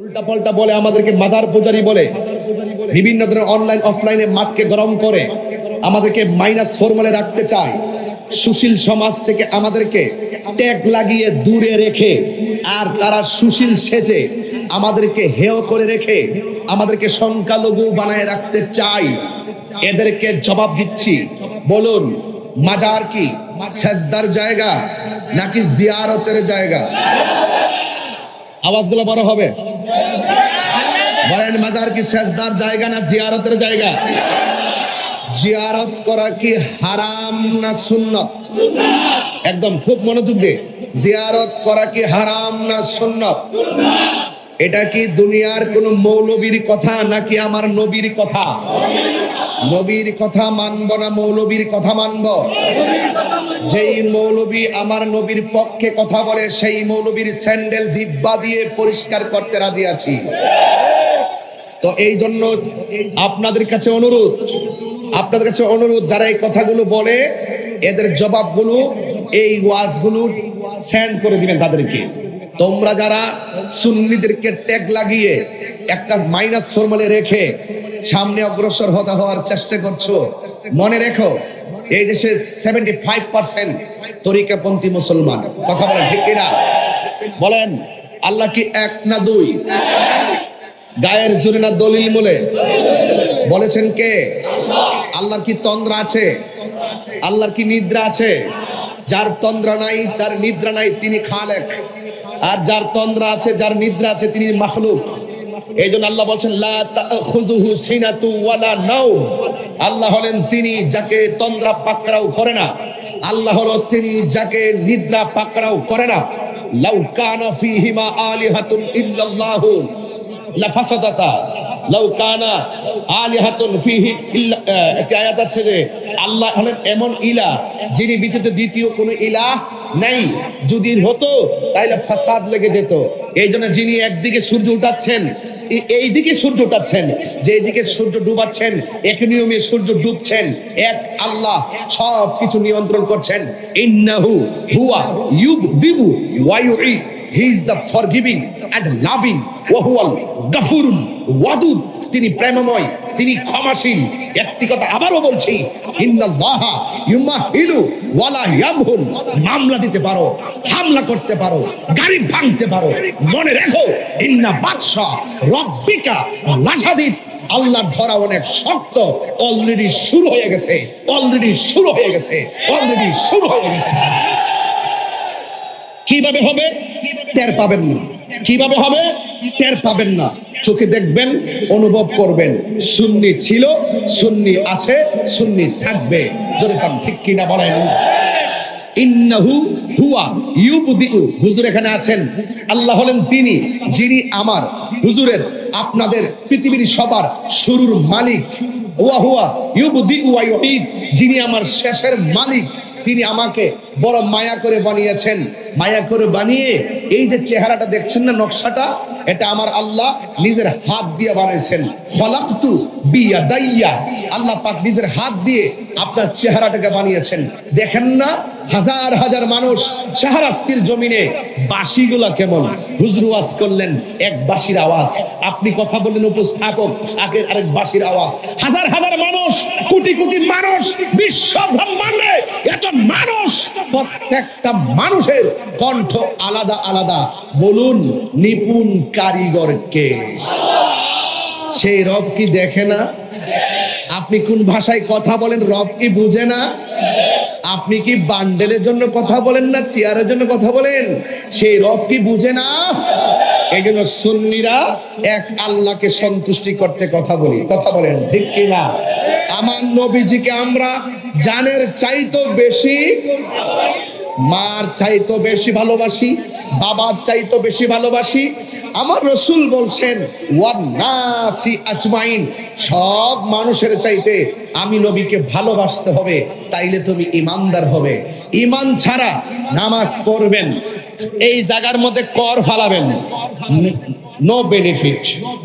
উল্টা পাল্টা বলে আমাদেরকে মাজার পূজারি বলে। বিভিন্ন ধরনের অনলাইন অফলাইনে মাঠকে গরম করে আমাদেরকে মাইনাস ফর্মালে রাখতে চায়। সুশীল সমাজ থেকে আমাদেরকে ট্যাগ লাগিয়ে দূরে রেখে আর তারা সুশীল সেজে আমাদেরকে হেয় করে রেখে আমাদেরকে সংখ্যালঘু বানায় রাখতে চাই এদেরকে জবাব দিচ্ছি, বলুন, মাজার কি সেজদার জায়গা নাকি জিয়ারতের জায়গা? আওয়াজগুলো বড় হবে। বলেন মাজার কি সেজদার জায়গা না জিয়ারতের জায়গা? জিয়ারত করা কি হারাম না সুন্নত? একদম খুব মনোযোগ দিয়ে। জিয়ারত করা কি হারাম না সুন্নত? এটা কি দুনিয়ার কোন মৌলবীর কথা নাকি আমার নবীর কথা? নবীর কথা মানব না মৌলবীর কথা মানব? যেই মৌলবী আমার নবীর পক্ষে কথা বলে, সেই মৌলবীর স্যান্ডেল জিব্বা দিয়ে পরিষ্কার করতে রাজি আছি। তো এই জন্য আপনাদের কাছে অনুরোধ, আপনাদের কাছে অনুরোধ যারা এই কথাগুলো বলে, এদের জবাবগুলো, এই ওয়াজগুলো সেন্ড করে দিবেন তাদেরকে। তোমরা যারা সুন্নিদেরকে ট্যাগ লাগিয়ে একটা মাইনাস ফর্মালে রেখে সামনে অগ্রসর হতা হওয়ার চেষ্টা করছ, মনে রেখো, এই দেশে সেভেন্টি ফাইভ পার্সেন্ট তরিকাপন্থী মুসলমান। কথা বলেন ঠিক কিনা? বলেন, আল্লাহ কি এক না দুই? গায়ের জোরে না দলিল মূলে? বলেছেন কে? আল্লাহর কি তন্দ্রা আছে? আল্লাহর কি নিদ্রা আছে? যার তন্দ্রা নাই, তার নিদ্রা নাই তিনি খালেক। আর যার তন্দ্রা আছে, যার নিদ্রা আছে তিনি মাখলুক। এই জন্য আল্লাহ বলছেন আল্লাহ হলেন তিনি যাকে তন্দ্রা পাকড়াও করে না। আল্লাহ হলো তিনি যাকে নিদ্রা পাকড়াও করে না। লাউ কানা ফীহিমা আলিহাতুন ইল্লাল্লাহু। লাফাসাদাতা লাউ কানা আলিহাতুন ফিহি একটা আয়াত আছে যে, আল্লাহ হলেন এমন ইলা যিনি ব্যতীত দ্বিতীয় কোনো ইলাহ নাই। যদি হতো তাহলে ফাসাদ লেগে যেত। এই জন্য যিনি একদিকে সূর্য উঠাচ্ছেন এই- দিকে সূর্য উঠাচ্ছেন যে দিকে সূর্য ডুবাচ্ছেন, এক নিয়মে সূর্য ডুবছেন, এক আল্লাহ সব কিছু নিয়ন্ত্রণ করছেন। ইন্নাহু হুয়া ইউবদিবু ওয়া ইউঈদ। He is the forgiving and loving ওয়াহুয়াল গাফুরুল ওয়াদুদ তিনি প্রেমময়, তিনি ক্ষমাশীল। একটি কথা আবারও বলছি, ইন্নাল্লাহা ইউমাহিলু ওয়ালা ইয়ামহুল। মামলা দিতে পারো, হামলা করতে পারো, গাড়ি ভাঙতে পারো। মনে রেখো, ইন্না বাদশা রব্বিকা লাসাদিত আল্লাহর ধরা অনেক শক্ত অলরেডি শুরু হয়ে গেছে অলরেডি শুরু হয়ে গেছে অলরেডি শুরু হয়ে গেছে। কীভাবে হবে? টের পাবেন না। কীভাবে হবে? টের পাবেন না। চোখে দেখবেন, অনুভব করবেন। সুন্নি ছিল, সুন্নি আছে, সুন্নি থাকবে। জোরে কান, ঠিক কিনা বলেন? হুজুর এখানে আছেন। আল্লাহ হলেন তিনি, যিনি আমার হুজুরের, আপনাদের পৃথিবীর সবার মালিক। যিনি আমার শেষের মালিক। তিনি আমাকে বড় মায়া করে বানিয়েছেন। মায়া করে বানিয়ে এই যে চেহারাটা দেখছেন না নকশাটা, এটা আমার আল্লাহ নিজের হাত দিয়ে বানিয়েছেন। ফলাক্তু বিয়া দাইয়া আল্লাহ পাক নিজের হাত দিয়ে আপনার চেহারাটাকে বানিয়েছেন। দেখেন না হাজার হাজার মানুষ শাহরাস্তির জমিনে বাঁশিগুলা কেমন? হুজরু ওয়াজ করলেন, এক বাঁশির আওয়াজ। আপনি কথা বললেন, উপস্থাপক, আগের আরেক বাঁশির আওয়াজ। হাজার হাজার মানুষ, কোটি কোটি মানুষ, বিশ্ব ব্রহ্মাণ্ডে এত মানুষ। প্রত্যেকটা মানুষের কণ্ঠ আলাদা আলাদা। বলুন, নিপুণ কারিগরকে। সেই রব কি দেখে না? আপনি কোন ভাষায় কথা বলেন, রব কি বুঝে না? আপনি কি বান্ডেলের জন্য কথা বলেন না চেয়ারের জন্য কথা বলেন? সেই রব কি বুঝে না? এই জন্য সুন্নিরা এক আল্লাহকে সন্তুষ্টি করতে কথা বলি। কথা বলেন, ঠিক কি না? আমার নবীজিকে আমরা জানের চাইতো বেশি, মার চাইতো বেশি ভালোবাসি, বাবার চাইতো বেশি ভালোবাসি। আমার রসুল বলছেন, ওয়ান্নাসি আজমাইন সব মানুষের চাইতে আমি নবীকে ভালোবাসতে হবে। তাইলে তুমি ইমানদার হবে। ইমান ছাড়া নামাজ পড়বেন। এই জায়গার মধ্যে কর ফালাবেন। নো বেনিফিট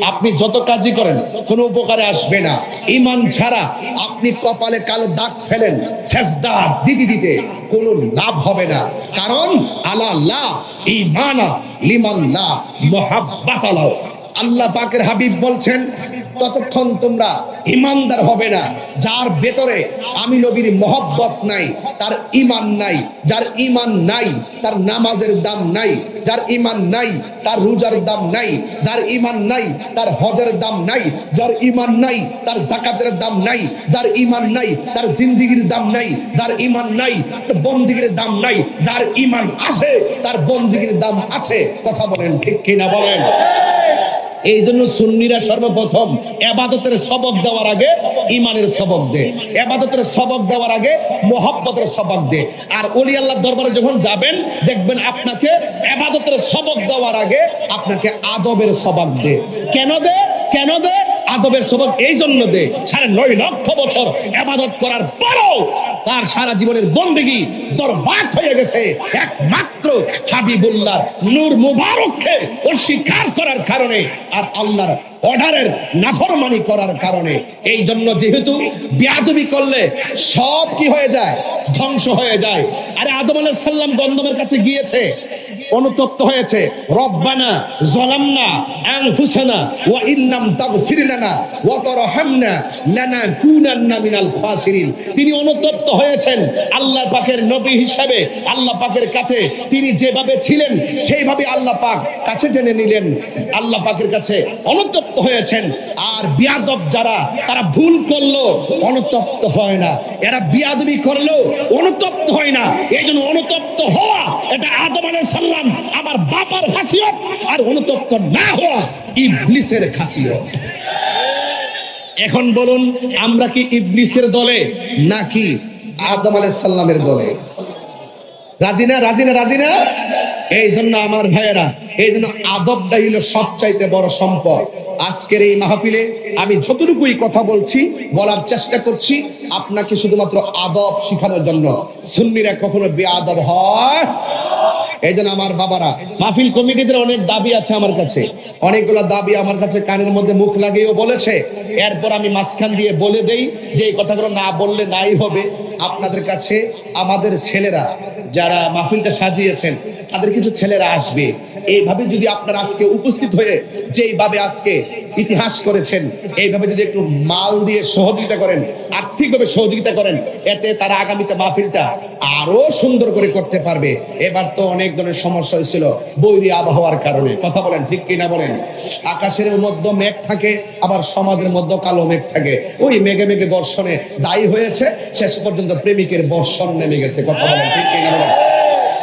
আপনি যত কাজই করেন, কোনো উপকারে আসবে না। ইমান ছাড়া আপনি কপালে কালো দাগ ফেলেন, সেজদা দিতে দিতে কোনো লাভ হবে না। কারণ, আলা লা ইমানা লিমান লা মুহাব্বাত আল্লাহ পাকের হাবিব বলছেন ততক্ষণ তোমরা ইমানদার হবে না। যার ভেতরে আমি নবীর মহব্বত নাই, তার ইমান নাই, যার ইমান নাই, তার নামাজের দাম নাই, যার ইমান নাই, তার রোজার দাম নাই, যার ইমান নাই, তার হজের দাম নাই, যার ইমান নাই, তার জাকাতের দাম নাই, যার ইমান নাই, তার জিন্দিগির দাম নাই, যার ইমান নাই, তার বন্দিগির দাম নাই, যার ইমান আছে, তার বন্দিগির দাম আছে। কথা বলেন ঠিক কিনা বলেন? এই জন্য সুন্নিরা সর্বপ্রথম এবাদতের সবক দেওয়ার আগে ইমানের সবক দে। এবাদতের সবক দেওয়ার আগে মোহাম্মতের সবক দে। আর অলি আল্লাহ দরবারে যখন যাবেন, দেখবেন আপনাকে এবাদতের সবক দেওয়ার আগে আপনাকে আদবের সবক দে। কেন দে? কেন দে? আদবের সবক এই জন্য দে সাড়ে নয় লক্ষ বছর এবাদত করার পরও তার সারা জীবনের বন্দেগি বরবাদ হয়ে গেছে। একমাত্র হাবিবুল্লাহ নূর মুবারককে অস্বীকার করার কারণে আর আল্লাহর অর্ডারের নাফরমানি করার কারণে। এই জন্য যেহেতু বিয়াদবি করলে সব কি হয়ে যায়? ধ্বংস হয়ে যায়। আরে আদম আলাইহিস সালাম গন্ধমের কাছে গিয়েছে। অনুতপ্ত হয়েছে। রব্বানা জলামনা আনফুসানা ওয়া ইল্লাম তাগফির লানা ওয়া তারহামনা লানাকুনান্না মিনাল খাসিরিন। তিনি অনুতপ্ত হয়েছেন আল্লাহ পাকের নবী হিসাবে। আল্লাহ পাকের কাছে তিনি যেভাবে ছিলেন, সেইভাবে আল্লাহ পাক কাছে টেনে নিলেন। আল্লাহ পাকের কাছে অনুতপ্ত হয়েছেন। আর বিয়াদব যারা, তারা ভুল করল অনুতপ্ত হয় না। এরা বিয়াদবি করল অনুতপ্ত হয় না। এই জন্য অনুতপ্ত হওয়া এটা আদম আলাইহিস সালাম, আমার বাবার খাসিয়ত, আর অনুতপ্ত না হওয়া ইবলিসের খাসিয়ত। এখন বলুন, আমরা কি ইবলিসের দলে, নাকি আদম আলাইহিস সালামের দলে? রাজি না রাজি না রাজি না? এই জন্য আমার ভাইয়েরা এই জন্য আদবটা হইল সবচাইতে বড় সম্পদ। আজকের এই মাহফিলে আমি যতটুকুই কথা বলছি, বলার চেষ্টা করছি, আপনাকে শুধুমাত্র আদব শেখানোর জন্য। সুন্নিরা কখনো বেআদব হয়? এই জন্য আমার বাবারা, মাহফিল কমিটিদের অনেক দাবি আছে আমার কাছে। অনেকগুলো দাবি আমার কাছে কানের মধ্যে মুখ লাগিয়েও বলেছে। এরপর আমি মাঝখান দিয়ে বলে দেই যে এই কথাগুলো না বললে নাই হবে। আপনাদের কাছে, আমাদের ছেলেরা যারা মাহফিলটা সাজিয়েছেন তাদের কিছু ছেলেরা আসবে। এইভাবে যদি আপনারা আজকে উপস্থিত হয়ে যেইভাবে আজকে ইতিহাস করেছেন, এইভাবে যদি একটু মাল দিয়ে সহযোগিতা করেন, আর্থিকভাবে সহযোগিতা করেন, এতে তারা আগামীতে মাহফিলটা আরও সুন্দর করে করতে পারবে। এবার তো অনেক ধরনের সমস্যা হয়েছিল বৈরী আবহাওয়ার কারণে। কথা বলেন, ঠিক কিনা বলেন? আকাশের মধ্যে মেঘ থাকে, আবার সমাজের মধ্যে কালো মেঘ থাকে। ওই মেঘে মেঘে বর্ষণে যাই হয়েছে, শেষ পর্যন্ত প্রেমিকের বর্ষণ নেমে গেছে। কথা বলেন, ঠিক কিনা বলেন?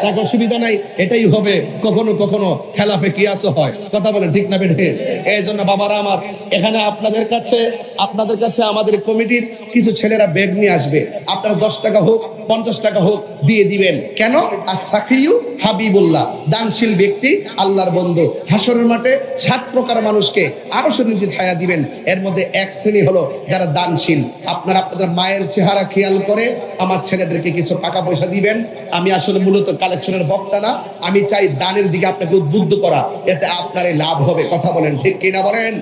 তার অসুবিধা নাই, এটাই হবে। কখনো কখনো খেলাফে কিয়াস হয়। কথা বলে ঠিক না বেঠে? এই জন্য বাবারা আমার, এখানে আপনাদের কাছে আপনাদের কাছে আমাদের কমিটির কিছু ছেলেরা ব্যাগ নিয়ে আসবে। আপনারা দশ টাকা হোক, পঞ্চাশ টাকা হোক দিয়ে দিবেন। কেন? আর সাকিউ হাবিবুল্লাহ, দানশীল ব্যক্তি, আল্লাহর বন্ধু হাসরের মাঠে সাত প্রকার মানুষকে আরও নিচে ছায়া দিবেন। এর মধ্যে এক শ্রেণি হলো যারা দানশীল। আপনারা আপনাদের মায়ের চেহারা খেয়াল করে আমার ছেলেদেরকে কিছু টাকা পয়সা দিবেন। আমি আসলে মূলত কালেকশনের বক্তা না। আমি চাই দানের দিকে আপনাকে উদ্বুদ্ধ করা। এতে আপনারই লাভ হবে। কথা বলেন ঠিক কিনা বলেন?